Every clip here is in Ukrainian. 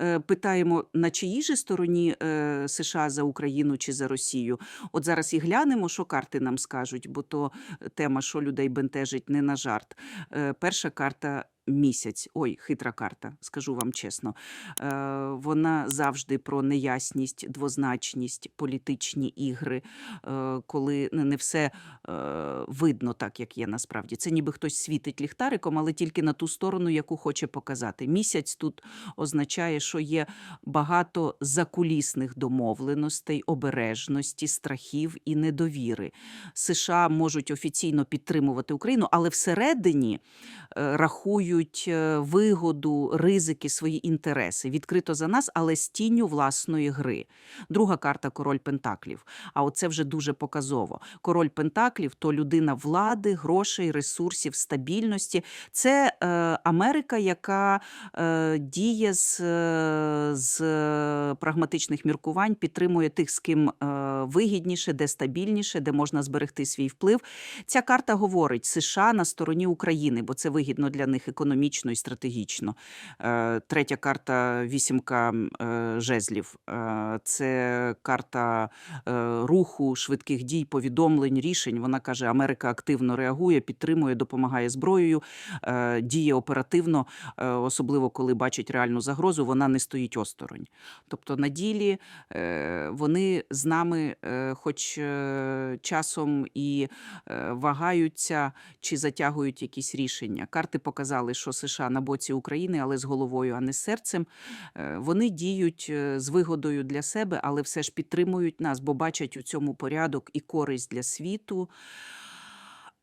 е, питаємо, на чиїй же стороні е, США за Україну чи за Росію. От зараз і глянемо, що карти нам скажуть, бо то тема, що людей бентежить, не на жарт. Е, Перша карта. Місяць, ой, хитра карта, скажу вам чесно. Е, вона завжди про неясність, двозначність, політичні ігри, е, коли не все е, видно так, як є насправді. Це ніби хтось світить ліхтариком, але тільки на ту сторону, яку хоче показати. Місяць тут означає, що є багато закулісних домовленостей, обережності, страхів і недовіри. США можуть офіційно підтримувати Україну, але всередині рахують е, вигоду, ризики, свої інтереси. Відкрито за нас, але з тінню власної гри. Друга карта король Пентаклів. А оце вже дуже показово. Король Пентаклів то людина влади, грошей, ресурсів, стабільності. Це е, Америка, яка е, діє з, е, з прагматичних міркувань, підтримує тих, з ким е, вигідніше, де стабільніше, де можна зберегти свій вплив. Ця карта говорить США на стороні України, бо це вигідно для них економічно і стратегічно. Е, Третя карта вісімка е, жезлів. Е, Це карта руху, швидких дій, повідомлень, рішень. Вона каже, Америка активно реагує, підтримує, допомагає зброєю, діє оперативно, особливо коли бачить реальну загрозу, вона не стоїть осторонь. Тобто на ділі вони з нами, хоч часом і вагаються чи затягують якісь рішення. Карти показали, що США на боці України, але з головою, а не з серцем. Е, Вони діють е, з вигодою для себе, але все ж підтримують нас, бо бачать у цьому порядок і користь для світу.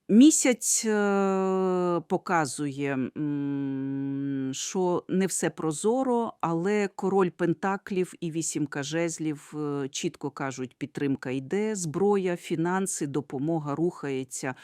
Місяць е, показує, що не все прозоро, але король Пентаклів і вісімка жезлів чітко кажуть, підтримка йде, зброя, фінанси, допомога рухається.